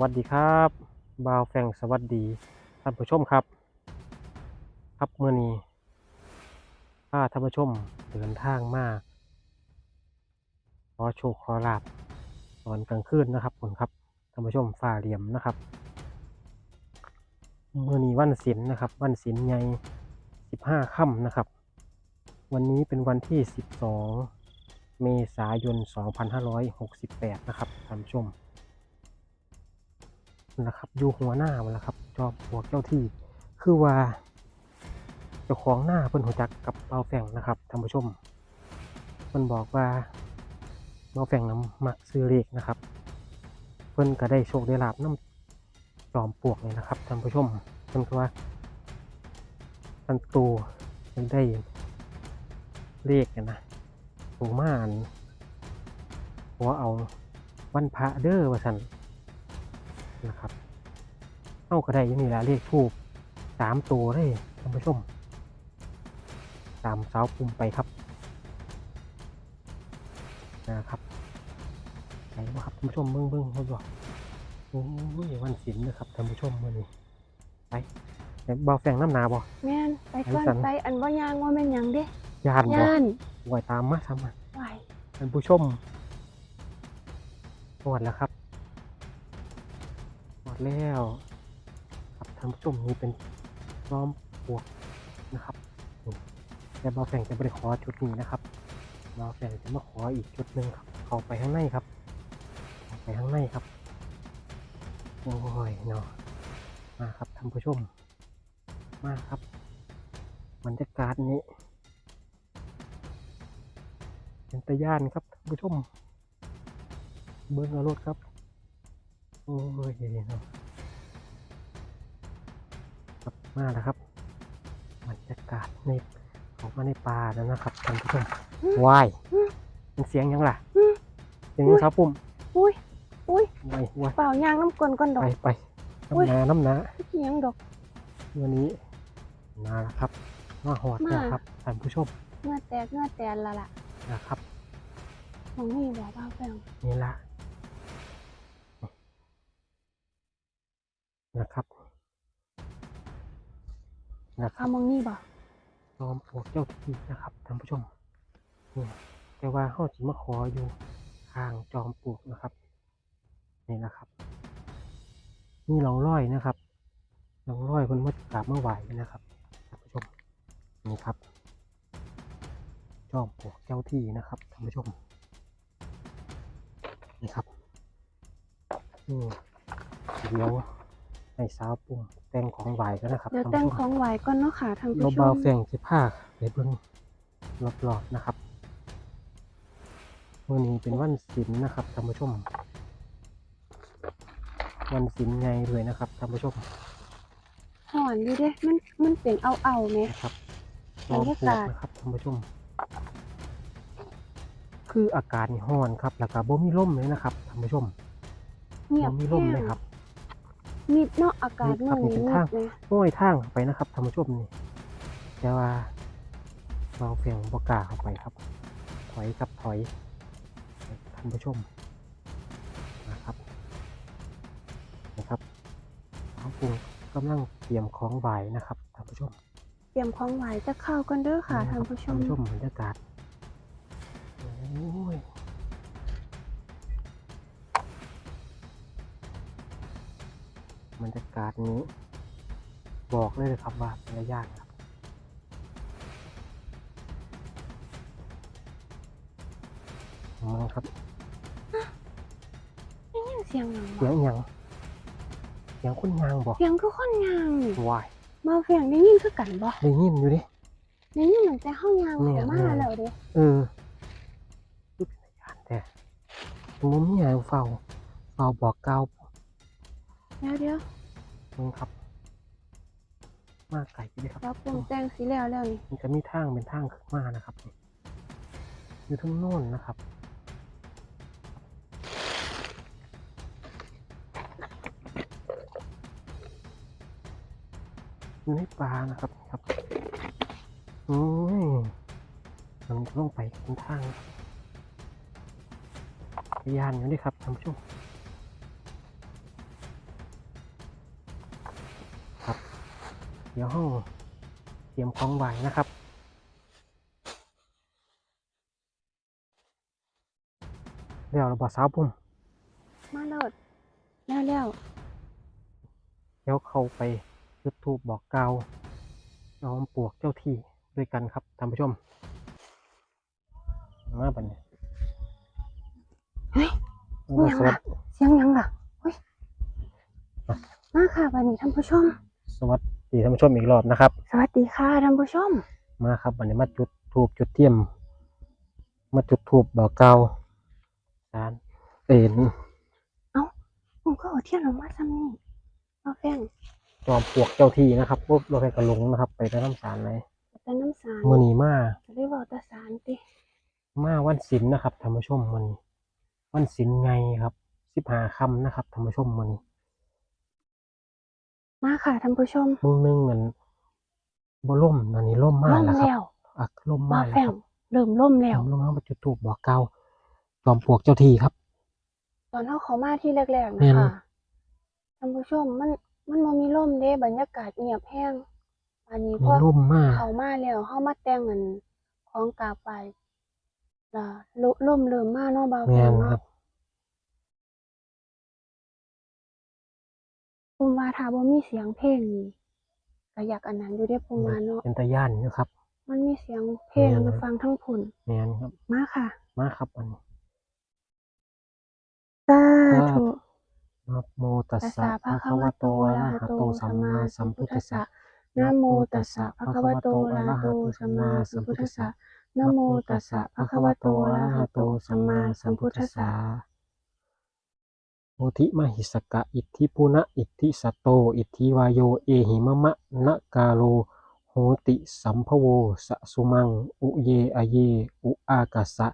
สวัสดีครับบ่าวแฟงสวัสดีท่านผู้ชมครับ ครับเมื่อนี้พาท่านผู้ชมเดินทางมาขอโชคขอลาบตอนกลางคืนนะครับผมครับท่านผู้ชมฝ่าเหลี่ยมนะครับเมื่อนี้วันศิลนะครับ วันศิลใหญ่สิบห้าค่ำนะครับ วันนี้เป็นวันที่สิบสองเมษายนสองพันห้าร้อยหกสิบแปดนะครับท่านผู้ชม นะครับอยู่หัวหน้ามันละครับ จอมปลวกเจ้าที่ คือว่าเจ้าของหน้าเพิ่นหัวจักกับเบาแฝงนะครับท่านผู้ชมเพิ่นบอกว่าเบาแฝงน้ำมักซื้อเลขนะครับ เพิ่นก็ได้โชคได้ลาบน้ำจอมปลวกเลยนะครับท่านผู้ชมเพิ่นก็ว่าท่านตูเพิ่นได้เลขกันนะถูกมาอันหัวเอาวันพระเด้อว่าสัน นะครับเอาก็ได้อยังนี่แหละเลขทูบสามตัวเลยท่านผู้ชม ตามเสาปุ่มไปครับนะครับไหนวะครับท่านผู้ชมเบิ้งเบิ้งเขาบอกโอ้ยวันศิลป์นะครับท่านผู้ชมมื่อนี้ไปไหนบาแฝงน้ำหนาบ่แม่นไปก่อนไอ้สันไปอันบ่ยางว่าแม่นหยังเด้ยานบ่ย่านไหวตามมาทำมาไหวท่านผู้ชมหมดแล้วครับหมด แล้วครับท่านผู้ชมนี่เป็นล้อมปวกนะครับแต่บอแฝงจะไปขอจุดนี้นะครับบอแฝงจะมาขออีกจุดหนึ่งครับ เข้าไปข้างในครับเข้าไปข้างในครับโอ้ยเนาะมาครับท่านผู้ชม มาครับบรรยากาศนี้เป็นตะย่านครับท่านผู้ชม เบิ้งอารถครับ โอ้ยเนาะครับมาแล้วครับบรรยากาศในออกมาในป่าแล้วนะครับท่านผู้ชมวายเป็นเสียงหยังล่ะเสียงยังสาวปุ่มอุ้ยอุ้ยวายวายเปล่ายางน้ำกลนก่อนดอไปกไปอุ๊ยน้ำหนาน้ำหนาอิหยังดอกวันนี้มาแล้วครับมาหอดแล้วมาครับท่านผู้ชมเงื่อแตกเงื่อแตนละล่ะนะครับมองนี่บอกว่าแฟงนี่ละ นะครับนะคเอารับมองนี่บอกจอมปลวกเจ้าที่นะครับท่านผู้ชมนี่แต่ว่าเขาสิมาขออยู่ข้างจอมปลวกนะครับนี่นะครับนี่ลองร้อยนะครับลองร้อยคนมดกราบเมื่อไหวนะครับท่านผู้ชมนี่ครับ จอมปลวกเจ้าที่นะครับท่านผู้ชมนี่ครับนี่เดี๋ยว ให้สาวปุ่มแต่งของไหวกันนะครับเดี๋ยวท่านแต่งผู้ชมของไหวก่อนเนาะค่ะท่านเราผู้ชเบามแฝงสิผ้าไปเบิ่งรอบๆนะครับวันนี้เป็นวันศิลนะครับท่านผู้ชม วันศิลไงเลยนะครับท่านผู้ชมห่อนอยู่เด้ มันมันเป็นเอาเอาๆไหมนะครับบรรยากาศล้อมปลวนะครับท่านผู้ชม คืออากาศนี่ร้อนครับ แล้วก็บ่มีลมเลยนะครับท่านผู้ชมเงียบบ่มีลมเลยครับ มิดเนาะอากาศมิดครับมื้อนี้นี่เป็นมิทางดเลยโอ้ยทางเข้าไปนะครับท่านผู้ชมนี่แต่ว่าเราเพียงบกล้าเข้าไปครับ ถอยครับถอยท่านผู้ชมนะครับนะครับเขาปรุงกำลังเตรียมของบ่ายนะครับท่านผู้ชม เตรียมของไหวจะเข้ากันเด้อค่ะท่านผู้ชมท่านผู้ชมบรรยากาศ รรยากาศนี้ บอกเลยเลยครับว่าเป็นระยะครับมองครับได้ยินเสียงหยังเสียงอิหยังเสียงคนยางบอกเสียงคือคนยางนี่วายมาแฟงได้ยินคือกันบ่ได้ยินอยู่ดิ ได้ยินเหมือนแต่ห้องยางแม่เขามาแม่แล้วเด้เออคือเป็นระยะแต่มุมนี่ไงเฝ้าเฝ้าบอกเกล่าว เดี๋ยวเดี๋ยว มึงครับ มากไก่ไปเลยครับเราปรุงแต่งสีแล้วแล้วนี่มันจะมีทางเป็นทางขึ้นมานะครับนี่อยู่ทั้งโน้นนะครับอยู่ในป่านะครับครับโอ้ยมันลงไปเป็นทางพยานอยู่นี่ครับท่านผู้ชม ดี๋ยวห้องเตรียมของไหวนะครับ เดี๋ยวเราบอกสาวปุ่มมาเลิศแล้วแล้วเดี๋ยวเข้าไปจุดทูบบอกกล่าวน้อมปลวกเจ้าที่ด้วยกันครับท่านผู้ชม มาบันนี้เฮ้ยมายังสวัล่ะสดีเสียงยังล่ะเฮ้ยมาค่ะวันนี้ท่านผู้ชม สวัสดี ท่านผู้ชมอีกรอบนะครับ สวัสดีค่ะท่านผู้ชม มาครับวันนี้มาจุดทูบจุดเทียม มาจุดทูบบอกกล่าวสารเอ็นผมก็เอาเทียนออกมาซ้ำนี่เอาแฟงจอมปลวกเจ้าที่นะครับปุ๊บเราไปกระลงนะครับ ไปได้น้ำสารเลยแต่น้ำสารมื่อนี้มาจะได้บอกตาสารติมาวันศิลนะครับท่านผู้ชมมันวันศิลไงครับสิบหาคำนะครับท่านผู้ชมมัน มาค่ะท่านผู้ชมมึงนึงเหมือนบ่ล่มอันนี้ล่มมาล่กมแล้วครับแล้วอะล่มมาากแฟแล้วงครับเริ่มล่มแล้วล่มแล้วมาจุดทูบบอกเกล่าวจอมปลวกเจ้าที่ครับ ตอนเขาเขามาที่แรกๆแม่นะน คะท่านผู้ชมมันมันบ่มีล่มเด้บรรยากาศเงียบแห้งอันนี้มีพอล่มมากเขามาแล้วเขามาแต่งอันของกราบไปล่ะลุล่มเริ่มมาเนาะบ่าวแม่แฟงนครัเนาะบ ภูมิว่าถ้าบ่มีเสียงเพลงนี่ก็อยากอันนั้นอยู่เด้ภูมิว่าเนาะเป็นตะย่านอยู่ครับ มันมีเสียงเพลงแม่นให้ฟังทั้งผุนแม่นครับ มาค่ะ มาครับอันนี้สาธุนะโมตัสตัสสะสะภะภะคะคะวะวะโตโตอะอะระระหะหะโตโตสัสัมมมามาสัสัมมพุพุททธัธัสสสะสะนะโมตัสสะภะคะวะโตอะระหะโตสัมมาสัมพุทธัสสะนะโมตัสสะภะคะวะโตอะระหะโตสัมมาสัมพุทธัสสะ โอทิมหิสกะอิทธิปุณะอิทธิสตโต อิทธิวายโย เอหิมะมะนะกาโลโหติสัมภโวสะสุมัง อุเยอเย อุอากาสะ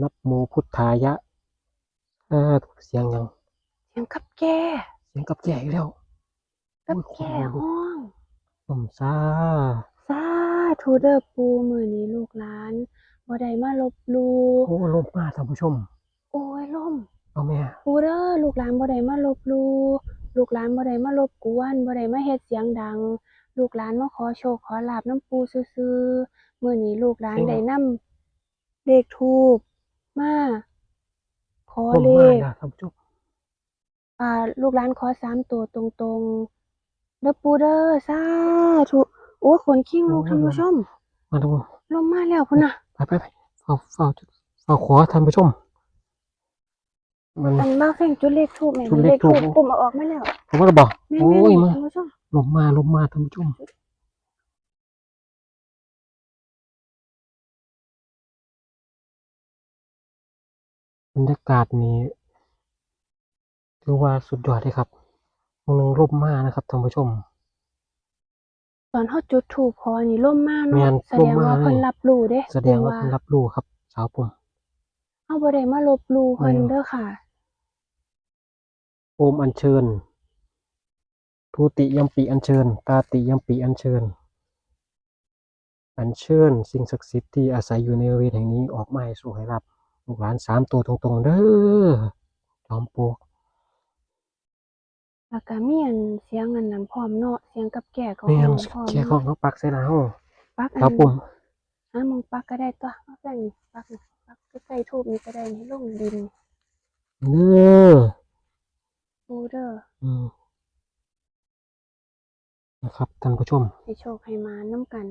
นับโมพุทธายะเออเสียงยัง เสียงกับแก่เสียงกับแก่อีกแล้วกับโอ้ยแก่ขนลุกห้องผมซาสาธุเด้อปูมื้อนี้ลูกหลานบ่ได้มาลบหลู่โอ้ลมมาท่านผู้ชม โอ้ยล่ม เอาแม่ปูเด้อลูกหลานบ่ได้มาลบหลู่ลูกหลานบ่ได้มารบกวนบ่ได้มาเฮ็ดเสียงดัง ลูกหลานมาขอโชคขอลาบน้ำปูซื่อๆมื้อนี้ลูกหลานได้นำเลขทูปมาขอลมเลมาขแล้วท่านผู้ชมอ่า ลูกหลานขอสามตัวตรงๆเด้อปูเด้อสาธุโอ้ยขนขิ้งลูกท่านผู้ชมมาดูลมมาแล้วพุ่นน่ะไปไปไปเฝ้าเฝ้าเฝ้าขอท่านผู้ชม มันอันมาแฝงจุดเลขทูปแม่นจุดเลเลขขธูทูปปปุ่มเอาออกมาแล้วผมว่าจะบอกแม่โอ้แม่ยมาท่านผู้ชมลมมาลมมาท่านผู้ชมบรรยากาศนี้ถือว่าสุดยอดเลยครับมองหนึงลมมานะครับท่านผู้ชม ตอนเฮาจุดทูปขอนี่ล่มมาแม่เนาะนแสดงว่าล่มมาเลยเพิ่นรับรู้เด้ แสดงว่าเพิ่นรับรู้ครับ สาวผมเฮาบ่ได้มาลบหลู่เพิ่นแม่นเด้อค่ะ โอมอัญเชิญทูติยัมปีอัญเชิญ ตาติยัมปีอัญเชิญ อัญเชิญ สิ่งศักดิ์สิทธิ์ที่อาศัยอยู่ในบริเวณแห่งนี้ออกมาให้สู่ให้รับลูกหลานสามตัวตรงๆเด้อจอมปลวกแล้วก็มีอันเสียงอันนั้นพร้อมเนาะเสียงกับแก่ก็แม่ห้นองพร้อมแค่ของเนาะเขาปักใส่แล้วปักอันครับผมหามองปักก็ได้ตัวเอาแป้งนี่ปักนี่ปักใกล้ๆทูบนี่ก็ได้ให้ลงดินเด้อ ปูเด้ออืมนะครับท่านผู้ชม ให้โชคให้มานํกัน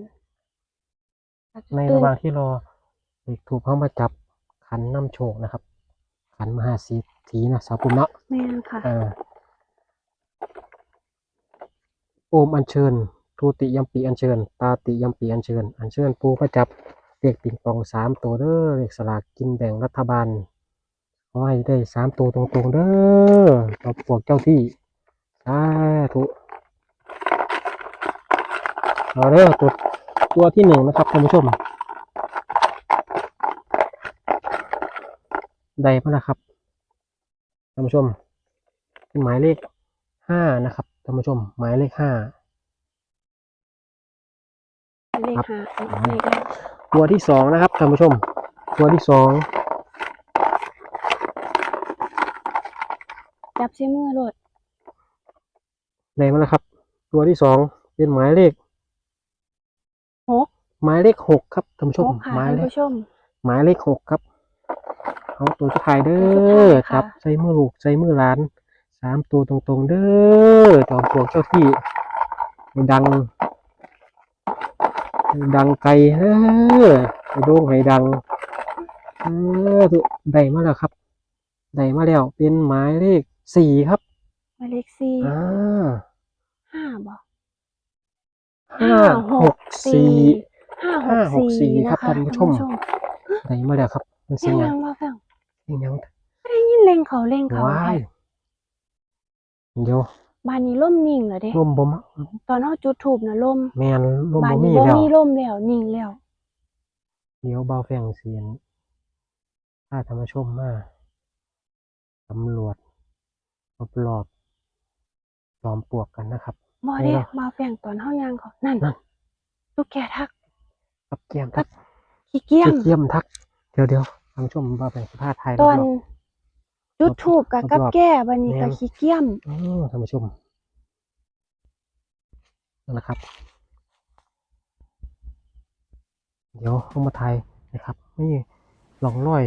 แล้วก็ในตื่ระหว่างที่รอเด็กถูกเขามาจับขันน้ำโชคนะครับ ขันมหาสีถีนะสาวปุ่มเนาะแม่นค่ะเออโอมอัญเชิญทูติยัมปีอัญเชิญ ตาติยัมปีอัญเชิญ อัญเชิญปูประจับเลขปิงปองสามตัวเด้อเลขสลากกินแบ่งรัฐบาล ขอให้ได้สามตัวตรงๆเด้อต่อพวกเจ้าที่สาธุเอาเด้อตัวตัวที่หนึ่งนะครับท่านผู้ชม ได้มาแล้วครับท่านผู้ชมเป็นหมายเลขห้านะครับท่านผู้ชม หมายเลขห้าเลขครับห้าเลขห้าตัวที่สองนะครับท่านผู้ชม ตัวที่สอง จับใช้มือโลดได้มาแล้วครับ ตัวที่สองเลเป็นหมายเลขหกหมายเลขหกครับท่านผู้ชหมกค่ะหมายท่านเลขผู้ชม หมายเลขหกครับเอาตัวสุดท้ายเด้ตัวสุดอท้ายค่ะ ครับใส่มือลูกใส่มือหลานสามตัวตรงๆ เด้อจอมปลวกเจ้าที่ให้ดังให้ดังไกลเด้อให้โด่งให้ดังเออได้มาแล้วครับได้มาแล้วเป็นหมายเลข สี่ครับหมายเลขสี่อ่าห้าบ่ห้าหกสี่ห้าห้าหหกกสี่สี่ครับนะคะท่านผู้ชมได้มาแล้วครับเป็นเสีเสียยงงหยัยังงว่าฟังเสียงหยังได้ยินเล่งเขาเล่งเขาว้ายแท้เดี๋ยวบ้านนี้ล่มนิ่งเหรอเด้ลมบ่มตอนเฮาจุดทูบน่ะล่มแมนลมบ้านบ่นี้มีบ่แล้วมีล่มแล้วนิ่งแล้วเดี๋ยวเบาแฝงเสียงถ้าธรรมชมมาตำรวจ รอบๆจอมปลวกกันนะครับบ่เด้เออมาแฝงตอนเฮาย่างเขานั่นนั่นลูกแกทักกับเกียมทักขี้เกียจเกียมทัก เดี๋ยวเดี๋ยวธรรมชมเบาแฝงสภาพไทยตอนรอบจุดทูบกับกับรอบๆแก้บัดนี้แม่ก็นขี้เกียจๆอ๋อธรรมชมนั่นนะครับ เดี๋ยวเข้ามาไทยนะครับนี่ลองร้อย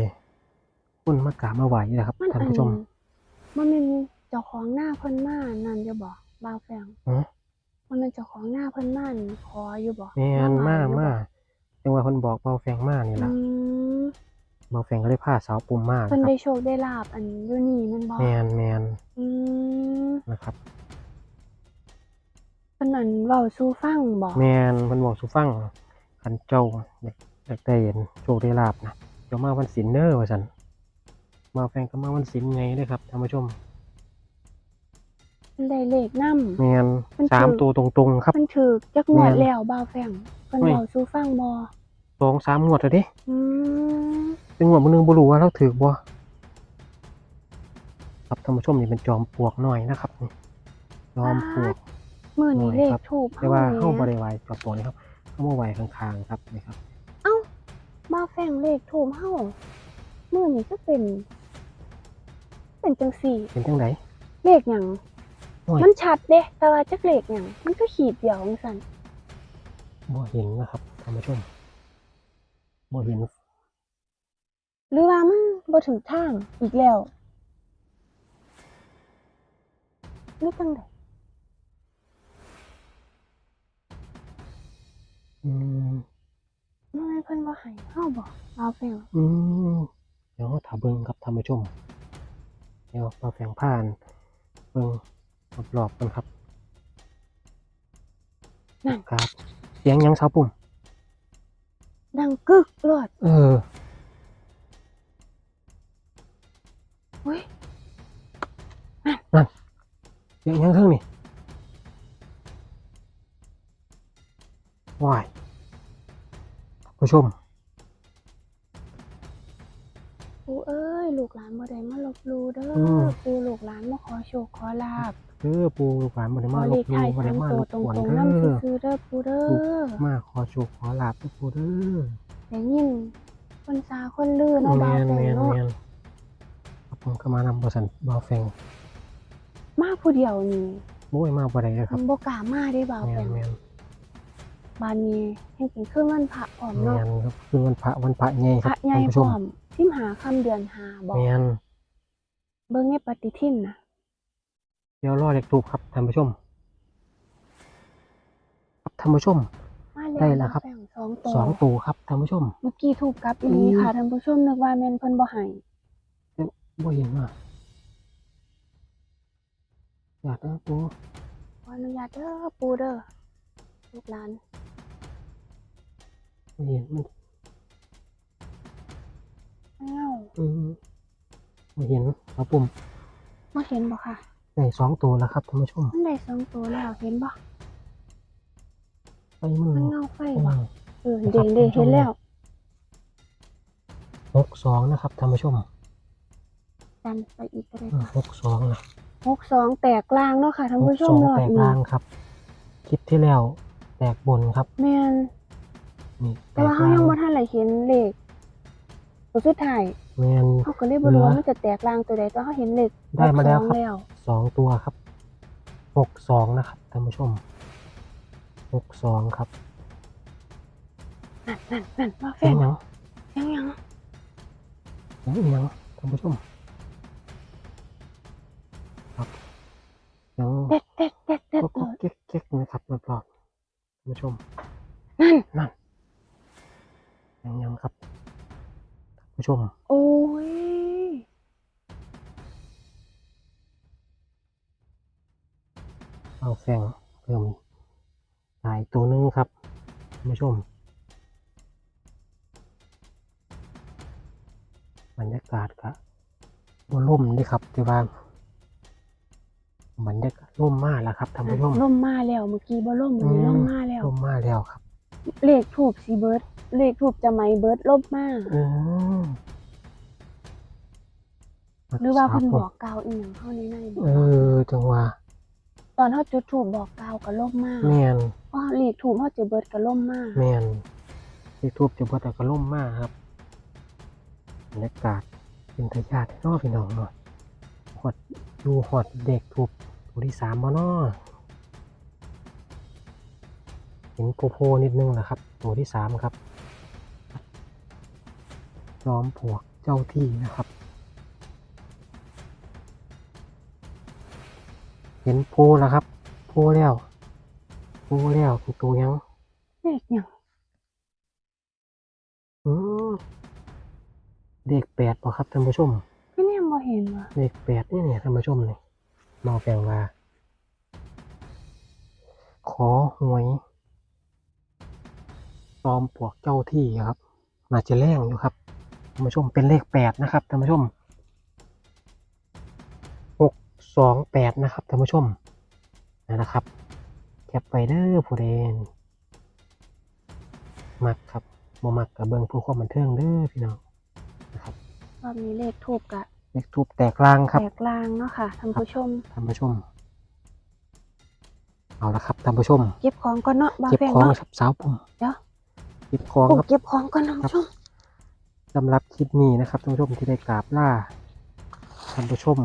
คนมากราบมาไหวนะครับมันท่านอันผู้ชมมันเป็นเจ้าของหน้าเพิ่นมานั่นอยู่บ่บ่าวแฝงอ๋อมันเป็นเจ้าของหน้าเพิ่นมานี่ขออยู่บ่แมนไหว้มาอยู่มาบ่จังหวะคนบอกเบาแฟงมานี่อืล่ะมเบาแฟงก็เลยพาสาวปุ่มมาเพิ่นนะคได้รับโชคได้ลาบอันอยู่นี่แมันบ่แมนแมนอืมนะครับ เพิ่นนั่นเว้าสู่ฟังบ่แมนเพิ่นบอกสุฟังคันเจ้าอยากอยากได้เห็นโชคได้ลาบนะเจ้ามาวันศิลเนอร์ว่าซั่นเบาแฟงก็มาวันศิลไงเด้อครับท่านผู้ชม เพิ่นได้เลขนำแมนมันสามคือตัวตรงๆ ครับเพิ่นถูกจักงวดแม่นแล้วบ่าวแฝงเพิ่นโอ้ยเว้าสู่ฟังบ่สองสามงวดแล้วเด้อืมเป็นงวดมื้อนึงบ่รู้ว่าเราถือบ่ครับท่านผู้ชมนี่เป็นจอมปลวกหน่อยนะครับนี่จอมปลวกมื้อนี้หน่อยเลขครับถูกแต่ว่าเข้าบบ่ริวารกับตัวนี้ครับเข้ามาไหวข้างๆครับนี่ครับ เอ้าบ่าวแฝงเลขถูกเฮามื้อนี้ก็เป็น เป็นจังซี่ เป็นจังไดเลขหยังโอ้ย มันชัดเด้แต่ว่าจักเลขหยังมันก็ขีดเดียวจังซั่นบ่เห็นนะครับท่านผู้ชมบ่เห็น หรือว่ามันบ่ถึงทางอีกแล้วหรือจังไดอืมทำไมเพิ่นบ่ให้เฮาบ่เอาแฟงอืมเดี๋ยวถ้าเบิ่งครับท่านผู้ชมเดี๋ยวเราแฝงผ่านเบิ่ง รอบๆกันครับนั่นครับเสียงหยังสาวปุ่ม ดังกึกรอดเออเฮ้ยเสียงหยังเท่งนี่ว้ายท่านผู้ชมปูเอ้ย ลูกหลานบ่ได้มาลบหลู่เด้ออืมปูลูกหลานมาขอโชคขอลาบ เด้อปูลูกหลานบ่ได้ขมาอลเลบขหลู่ท้ายบ่สาได้มมาตัวรบตรกวนงเด้ๆนำอซื่อๆเด้อปูเด้อมาขอโชคขอลาบเด้อปูเด้อได้ยินคนซาคนลือเนาะแมบ่าวนแฟแมงนเนาะแมนครับผมก็มานำบริษัทบาวแฟงมาผู้เดียวนี่โอ้ยมาบ่ได้เลยครับบ่กล้ามาเด้บ่าวแมแฟนงแมนบ้านนี้ให้เป็นเครื่องวันพระพร้อมแมเนาะนครับคืนวันพระวันพระใหญ่พครัระบใหญ่ท่านผู้พชร้มอมสิมหาค่ำเดือนห้าบ่แมนเบิ่งในปฏิทินน่ะเดี๋ยวรอเด็กถูกครับท่านผู้ชมครับท่านผู้ชม มาแล้วได้แล้วครับบ่าวแฟงสองตัวสองตัวครับท่านผู้ชม เมื่อกี้ถูกกลับอีหลีอืมค่ะท่านผู้ชมนึกว่าแม่นเพิ่นบ่ให้บ่เห็นว่าอยากได้ปูขออนุญาตเด้อปูเด้อลูกหลานบ่เห็นมันอ้าวอืมบ่เห็นครับผมบ่เห็นบ่ค่ะ ได้สองตัวแล้วครับท่านผู้ชมมันได้สองตัวแล้วเห็นบ่ไปมือมันเงาไฟบ่อืมเออเด้งเด้งเห็นแล้วหกสองนะครับท่านผู้ชมดันไปอีกก็ได้อืมหกสองนะหกสองแตกกลางเนาะค่ะท่านผู้ชสมองรอบแตกนี้ล่างครับ คลิปที่แล้วแตกบนครับแม่นนี่แตแต่กว่าเฮาล่างยังบ่ทันได้เห็นเลขตัวสุดท้าย แมนเฮาก็เลยบ่รู้ว่ามันจะแตกกลางตัวใดแต่เฮาเห็นเลขได้มาแล้วหกสองครับแล้วสองตัวครับหกสองนะครับท่านผู้ชมหกสองครับนั่นนั่นนั่นมาแฟเสียงนหยังยังยังเสียงอีหยังท่านผู้ชมครับเสียงเด็ดเด็ดเด็ดเด็ดก็เลก็ยเก๊กเก๊กนะครับรอบๆท่านผู้ชมนั่นนั่นเสียงหยังครับท่านผู้ชมโอ้ แฝงเพิ่มหลายตัวหนึงครับท่านผู้ชม บรรยากาศก็บ่ล่มนี่ครับแต่ว่าบรรยากาศล่มมากแล้วครับท่านผู้ชมล่มมาแล้วเมื่อกี้บ่ล่มวันนี้อืมล่มมาแล้วล่มมากแล้วครับ เลขถูกสีเบิร์ดเลขถูกจะไม่เบิร์ดล่มมากอืมหรือว่าเพิ่นคบรัอกกล่าวอีหยังเข้าในในบอกเออจังหวะ ตอนเฮาจุดถูกบอกกล่าวก็ล่มมากแมนอ๋อเลขถูกเฮาจะเบิร์ดก็ล่มมากแมนที่ทูบจะบ่แต่ก็ล่มมากครับบรรยากาศเป็นทายาทเนาะพี่น้องเนาะหอดอยู่หอดเด็กทูบตัวที่สามมาเนาะเห็นโพโพนิดนึงแหละครับ ตัวที่สามครับจอมปลวกเจ้าที่นะครับ เห็นโพแล้วครับโพแล้วโพแล้วเป็นตัวยังเลขหยังอืมเลขแปดป่ะครับท่านผู้ชมพี่เนี่ยบ่เห็นว่ะเลขแปดนี่เนี่ยท่านผู้ชมเนี่ยเมาแปลงว่าขอหวยจอมปลวกเจ้าที่ครับน่าจะแรงอยู่ครับท่านผู้ชมเป็นเลขแปดนะครับท่านผู้ชม องแปดนะครับท่านผู้ชมนะครับ แคปไปเดอร์ผู้เรนมักครับบ่มักกับเบิงผู้ความบันเทิงเด้อพี่น้องนะครับรอบนี้เลขทูบกับเลขทูบแตกลางครับ แตกลางเนาะค่ะท่านผู้ชมท่านผู้ชม เอาละครับท่านผู้ชม เก็บของก่อนเนาะบางเก็บของครับสาวผมเดี๋ยวเก็บของครับเก็บของก่อนท่านผู้ชมสำหรับคลิปนี้นะครับท่านผู้ชมที่ได้กราบล่าท่านผู้ชม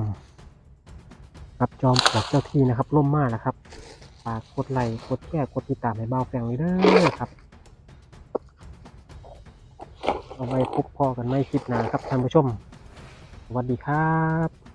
ครับจอมปลวกเจ้าที่นะครับล่มมากนะครับฝากกดไลค์กดแชร์กดติดตามให้เบาแฟงเลยเด้อครับ เอาไว้พบพอกันไม่คลิปหน้าครับท่านผู้ชมสวัสดีครับ